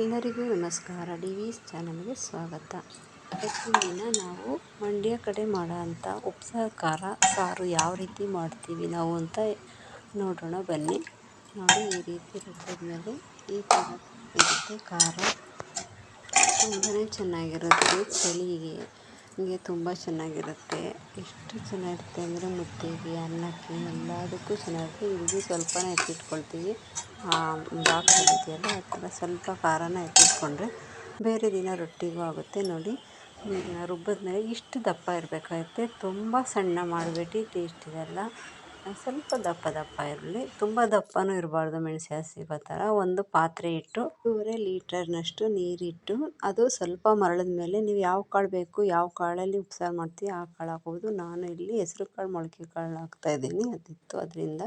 ಎಲ್ಲರಿಗೂ ನಮಸ್ಕಾರ. ಡಿ ವಿಸ್ ಚಾನಲ್ಗೆ ಸ್ವಾಗತ. ಇವತ್ತಿನ ದಿನ ನಾವು ಮಂಡ್ಯ ಕಡೆ ಮಾಡೋ ಅಂಥ ಉಪ್ಸಾರು ಖಾರ ಸಾರು ಯಾವ ರೀತಿ ಮಾಡ್ತೀವಿ ನಾವು ಅಂತ ನೋಡೋಣ. ಬನ್ನಿ. ನೋಡಿ ಈ ರೀತಿ ರುಬ್ಬಿದ್ಮೇಲೆ ಈ ಥರ ಇರುತ್ತೆ ಖಾರ. ತುಂಬಾ ಚೆನ್ನಾಗಿರುತ್ತೆ. ಚಳಿಗೆ ಹೀಗೆ ತುಂಬ ಚೆನ್ನಾಗಿರುತ್ತೆ. ಎಷ್ಟು ಚೆನ್ನಾಗಿರುತ್ತೆ ಅಂದರೆ ಮುದ್ದೆಗೆ, ಅನ್ನಕ್ಕೆ, ಎಲ್ಲದಕ್ಕೂ ಚೆನ್ನಾಗಿರುತ್ತೆ. ಇಲ್ಲಿ ಸ್ವಲ್ಪನೇ ಎತ್ತಿಟ್ಕೊಳ್ತೀವಿ. ಬಾಕ್ಸ್ ಇದೆಯಲ್ಲ, ಆ ಥರ ಸ್ವಲ್ಪ ಖಾರನ ಎತ್ತಿಟ್ಕೊಂಡ್ರೆ ಬೇರೆ ದಿನ ರೊಟ್ಟಿಗೂ ಆಗುತ್ತೆ. ನೋಡಿ ರುಬ್ಬಿದ್ಮೇಲೆ ಇಷ್ಟು ದಪ್ಪ ಇರಬೇಕಾಗುತ್ತೆ. ತುಂಬ ಸಣ್ಣ ಮಾಡಬೇಡಿ ಟೇಸ್ಟ್ ಇದೆಲ್ಲ. ಸ್ವಲ್ಪ ದಪ್ಪ ದಪ್ಪ ಇರಲಿ. ತುಂಬ ದಪ್ಪನೂ ಇರಬಾರ್ದು ಮೆಣಸು ಸಿಗೋ ಥರ. ಒಂದು ಪಾತ್ರೆ ಇಟ್ಟು ಒಂದೂವರೆ ಲೀಟರ್ನಷ್ಟು ನೀರಿಟ್ಟು, ಅದು ಸ್ವಲ್ಪ ಮರಳಿದ ಮೇಲೆ ನೀವು ಯಾವ ಕಾಳು ಬೇಕು, ಯಾವ ಕಾಳಲ್ಲಿ ಉಪ್ಸಾರು ಮಾಡ್ತೀವಿ ಆ ಕಾಳು ಹಾಕ್ಬೋದು. ನಾನು ಇಲ್ಲಿ ಹೆಸರು ಕಾಳು, ಮೊಳಕೆ ಕಾಳು ಹಾಕ್ತಾಯಿದ್ದೀನಿ ಅದಿತ್ತು. ಅದರಿಂದ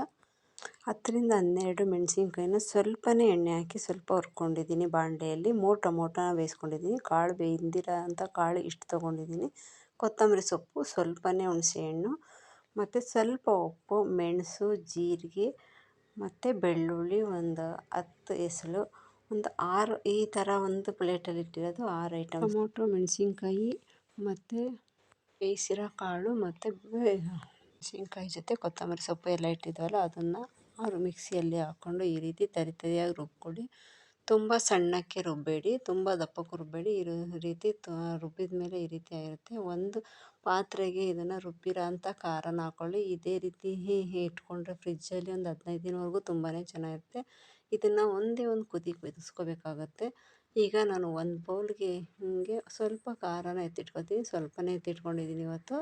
ಹತ್ತರಿಂದ ಹನ್ನೆರಡು ಮೆಣಸಿನ್ಕಾಯಿನ ಸ್ವಲ್ಪನೇ ಎಣ್ಣೆ ಹಾಕಿ ಸ್ವಲ್ಪ ಹುರ್ಕೊಂಡಿದ್ದೀನಿ ಬಾಂಡೆಯಲ್ಲಿ. ಮೂರು ಟೊಮೊಟೊನ ಬೇಯಿಸ್ಕೊಂಡಿದ್ದೀನಿ. ಕಾಳು ಬೇಯ್ದಿರೋ ಅಂಥ ಕಾಳು ಇಷ್ಟು ತೊಗೊಂಡಿದ್ದೀನಿ. ಕೊತ್ತಂಬರಿ ಸೊಪ್ಪು ಸ್ವಲ್ಪನೇ ಹುಣಸೆಹಣ್ಣು ಮತ್ತು ಸ್ವಲ್ಪ ಉಪ್ಪು, ಮೆಣಸು, ಜೀರಿಗೆ ಮತ್ತು ಬೆಳ್ಳುಳ್ಳಿ ಒಂದು ಹತ್ತು ಎಸಳು ಒಂದು ಆರು ಈ ಥರ ಒಂದು ಪ್ಲೇಟಲ್ಲಿ ಇಟ್ಟಿರೋದು ಆರು ಐಟಮ್ ಟೊಮೊಟೊ, ಮೆಣಸಿನ್ಕಾಯಿ ಮತ್ತು ಬೇಯಿಸಿರೋ ಕಾಳು ಮತ್ತು ಮೆಣಸಿನ್ಕಾಯಿ ಜೊತೆ ಕೊತ್ತಂಬರಿ ಸೊಪ್ಪು ಎಲ್ಲ ಇಟ್ಟಿದ್ವಲ್ಲ, ಅದನ್ನು ಆರು ಮಿಕ್ಸಿಯಲ್ಲಿ ಹಾಕ್ಕೊಂಡು ಈ ರೀತಿ ತರಿ ತರಿಯಾಗಿ ರುಬ್ಕೊಳ್ಳಿ ತುಂಬ ಸಣ್ಣಕ್ಕೆ ರುಬ್ಬಬೇಡಿ ತುಂಬ ದಪ್ಪಕ್ಕೆ ರುಬ್ಬಬೇಡಿ ಈ ರೀತಿ ರುಬ್ಬಿದ ಮೇಲೆ ಈ ರೀತಿ ಆಗಿರುತ್ತೆ. ಒಂದು ಪಾತ್ರೆಗೆ ಇದನ್ನು ರುಬ್ಬಿರೋ ಅಂಥ ಖಾರನ ಹಾಕ್ಕೊಳ್ಳಿ ಇದೇ ರೀತಿ ಇಟ್ಕೊಂಡ್ರೆ ಫ್ರಿಜ್ಜಲ್ಲಿ ಒಂದು ಹದಿನೈದು ದಿನವರೆಗೂ ತುಂಬಾ ಚೆನ್ನಾಗಿರುತ್ತೆ. ಇದನ್ನು ಒಂದೇ ಒಂದು ಕುದಿ ಕುದಿಸ್ಕೋಬೇಕಾಗತ್ತೆ ಈಗ ನಾನು ಒಂದು ಬೌಲ್ಗೆ ಹಿಂಗೆ ಸ್ವಲ್ಪ ಖಾರನ ಎತ್ತಿಟ್ಕೊತೀನಿ ಸ್ವಲ್ಪನೇ ಎತ್ತಿಟ್ಕೊಂಡಿದ್ದೀನಿ ಇವತ್ತು.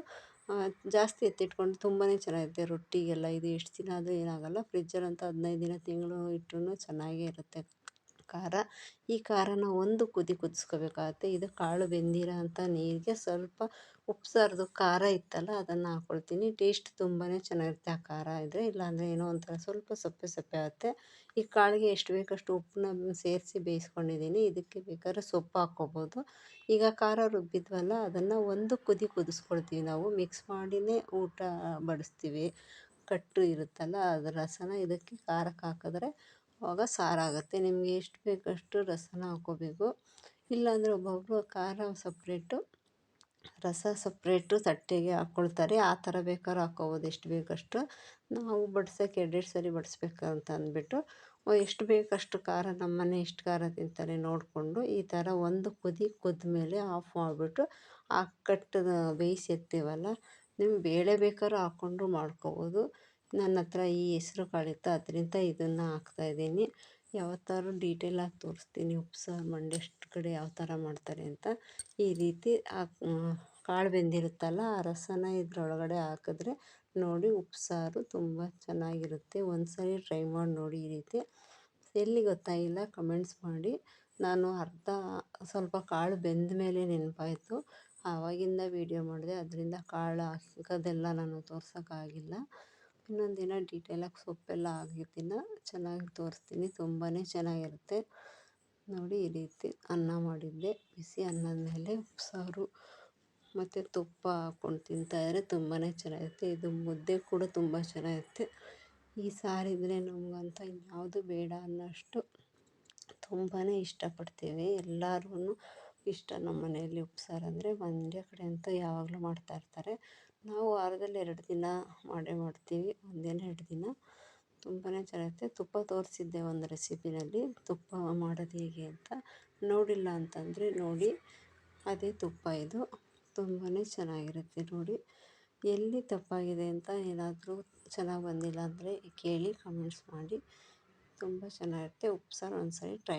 ಜಾಸ್ತಿ ಎತ್ತಿಟ್ಕೊಂಡು ತುಂಬಾ ಚೆನ್ನಾಗಿರುತ್ತೆ. ರೊಟ್ಟಿಗೆಲ್ಲ ಇದು ಎಷ್ಟು ದಿನ ಆದರೂ ಏನಾಗಲ್ಲ. ಫ್ರಿಜ್ಜಲ್ಲಂತೂ ಹದಿನೈದು ದಿನ ತಿಂಗಳು ಇಟ್ರೂ ಚೆನ್ನಾಗೇ ಇರುತ್ತೆ. ಖಾರ ಈ ಖಾರನ ಒಂದು ಕುದಿ ಕುದಿಸ್ಕೊಬೇಕಾಗುತ್ತೆ. ಇದು ಕಾಳು ಬೆಂದಿರೋ ಅಂಥ ನೀರಿಗೆ ಸ್ವಲ್ಪ ಉಪ್ಸಾರ್ದು ಖಾರ ಇತ್ತಲ್ಲ, ಅದನ್ನು ಹಾಕ್ಕೊಳ್ತೀನಿ ಟೇಸ್ಟ್ ತುಂಬಾ ಚೆನ್ನಾಗಿರುತ್ತೆ ಆ ಖಾರ ಇದ್ದರೆ ಇಲ್ಲಾಂದರೆ ಏನೋ ಒಂಥರ ಸ್ವಲ್ಪ ಸಪ್ಪೆ ಸಪ್ಪೆ ಆಗುತ್ತೆ. ಈ ಕಾಳಿಗೆ ಎಷ್ಟು ಬೇಕಷ್ಟು ಉಪ್ಪನ್ನ ಸೇರಿಸಿ ಬೇಯಿಸ್ಕೊಂಡಿದ್ದೀನಿ. ಇದಕ್ಕೆ ಬೇಕಾದ್ರೆ ಸೊಪ್ಪು ಹಾಕ್ಕೊಬೋದು. ಈಗ ಖಾರ ರುಬ್ಬಿದ್ವಲ್ಲ, ಅದನ್ನು ಒಂದು ಕುದಿ ಕುದಿಸ್ಕೊಳ್ತೀವಿ ನಾವು. ಮಿಕ್ಸ್ ಮಾಡಿಯೇ ಊಟ ಬಡಿಸ್ತೀವಿ. ಕಟ್ಟು ಇರುತ್ತಲ್ಲ ಅದು ರಸನ ಇದಕ್ಕೆ ಖಾರಕ್ಕೆ ಹಾಕಿದ್ರೆ ಆವಾಗ ಸಾರಾಗುತ್ತೆ. ನಿಮಗೆ ಎಷ್ಟು ಬೇಕಷ್ಟು ರಸನ ಹಾಕ್ಕೋಬೇಕು ಇಲ್ಲಾಂದರೆ ಒಬ್ಬೊಬ್ಬರು ಖಾರ ಸಪ್ರೇಟು, ರಸ ಸಪ್ರೇಟು ತಟ್ಟೆಗೆ ಹಾಕ್ಕೊಳ್ತಾರೆ ಆ ಥರ ಬೇಕಾದ್ರೂ ಹಾಕ್ಕೋಬೋದು ಎಷ್ಟು ಬೇಕಷ್ಟು ನಾವು ಬಡ್ಸೋಕ್ಕೆ ಎರಡೆರಡು ಸರಿ ಬಡಿಸ್ಬೇಕಂತ ಅಂದ್ಬಿಟ್ಟು ಎಷ್ಟು ಬೇಕಷ್ಟು ಖಾರ ನಮ್ಮನೆ ಎಷ್ಟು ಖಾರ ತಿಂತಾರೆ ನೋಡಿಕೊಂಡು ಈ ಥರ ಒಂದು ಕುದಿ ಮೇಲೆ ಆಫ್ ಮಾಡಿಬಿಟ್ಟು ಆ ಕಟ್ಟು ಬೇಯಿಸಿರ್ತೀವಲ್ಲ ನಿಮ್ಗೆ ಬೇಳೆ ಬೇಕಾದ್ರೂ ಹಾಕ್ಕೊಂಡು ಮಾಡ್ಕೋಬೋದು. ನನ್ನ ಹತ್ರ ಈ ಹೆಸ್ರು ಕಾಳಿತ್ತು ಅದರಿಂದ ಇದನ್ನು ಹಾಕ್ತಾಯಿದ್ದೀನಿ ಯಾವತ್ತಾದ್ರೂ ಡೀಟೇಲಾಗಿ ತೋರಿಸ್ತೀನಿ. ಉಪ್ಸಾರು ಮಂಡ್ಯಷ್ಟು ಕಡೆ ಯಾವ ಥರ ಮಾಡ್ತಾರೆ ಅಂತ. ಈ ರೀತಿ ಕಾಳು ಬೆಂದಿರುತ್ತಲ್ಲ, ಆ ರಸನ ಇದರೊಳಗಡೆ ಹಾಕಿದ್ರೆ ನೋಡಿ ಉಪ್ಸಾರು ತುಂಬ ಚೆನ್ನಾಗಿರುತ್ತೆ. ಒಂದು ಸಾರಿ ಟ್ರೈ ಮಾಡಿ ನೋಡಿ ಈ ರೀತಿ. ಎಲ್ಲಿ ಗೊತ್ತಾಗಿಲ್ಲ ಕಮೆಂಟ್ಸ್ ಮಾಡಿ. ನಾನು ಅರ್ಧ ಸ್ವಲ್ಪ ಕಾಳು ಬೆಂದ ಮೇಲೆ ನೆನಪಾಯಿತು. ಆವಾಗಿಂದ ವೀಡಿಯೋ ಮಾಡಿದೆ, ಅದರಿಂದ ಕಾಳು ಹಾಕೋದೆಲ್ಲ ನಾನು ತೋರ್ಸೋಕ್ಕಾಗಿಲ್ಲ ಇನ್ನೊಂದು ದಿನ ಡೀಟೇಲಾಗಿ ಸೊಪ್ಪೆಲ್ಲ ದಿನ ಚೆನ್ನಾಗಿ ತೋರಿಸ್ತೀನಿ. ತುಂಬಾ ಚೆನ್ನಾಗಿರುತ್ತೆ. ನೋಡಿ, ಈ ರೀತಿ ಅನ್ನ ಮಾಡಿದ್ದೆ. ಬಿಸಿ ಅನ್ನದ ಮೇಲೆ ಉಪ್ಸಾರು ಮತ್ತು ತುಪ್ಪ ಹಾಕ್ಕೊಂಡು ತಿಂತಾಯಿದ್ರೆ ತುಂಬಾ ಚೆನ್ನಾಗಿರುತ್ತೆ. ಇದು ಮುದ್ದೆ ಕೂಡ ತುಂಬ ಚೆನ್ನಾಗಿರುತ್ತೆ. ಈ ಸಾರಿದ್ರೆ ನಮಗಂತ ಇನ್ಯಾವುದು ಬೇಡ ಅನ್ನೋಷ್ಟು ತುಂಬಾ ಇಷ್ಟಪಡ್ತೀವಿ ಎಲ್ಲರೂ ಇಷ್ಟ ನಮ್ಮ ಮನೆಯಲ್ಲಿ ಉಪ್ಸಾರು ಅಂದರೆ ಮಂಡ್ಯ ಕಡೆ ಅಂತೂ ಯಾವಾಗಲೂ ಮಾಡ್ತಾಯಿರ್ತಾರೆ ನಾವು ವಾರದಲ್ಲಿ ಎರಡು ದಿನ ಮಾಡೇ ಮಾಡ್ತೀವಿ, ಒಂದಿನ ಎರಡು ದಿನ. ತುಂಬಾ ಚೆನ್ನಾಗಿರುತ್ತೆ. ತುಪ್ಪ ತೋರಿಸಿದ್ದೆ ಒಂದು ರೆಸಿಪಿನಲ್ಲಿ. ತುಪ್ಪ ಮಾಡೋದು ಹೇಗೆ ಅಂತ ನೋಡಿಲ್ಲ ಅಂತಂದರೆ ನೋಡಿ. ಅದೇ ತುಪ್ಪ ಇದು. ತುಂಬಾ ಚೆನ್ನಾಗಿರುತ್ತೆ ನೋಡಿ. ಎಲ್ಲಿ ತಪ್ಪಾಗಿದೆ ಅಂತ ಏನಾದರೂ ಚೆನ್ನಾಗಿ ಬಂದಿಲ್ಲ ಅಂದರೆ ಕೇಳಿ ಕಮೆಂಟ್ಸ್ ಮಾಡಿ. ತುಂಬ ಚೆನ್ನಾಗಿರುತ್ತೆ. ಉಪ್ಸಾರು ಒಂದು ಸಾರಿ ಟ್ರೈ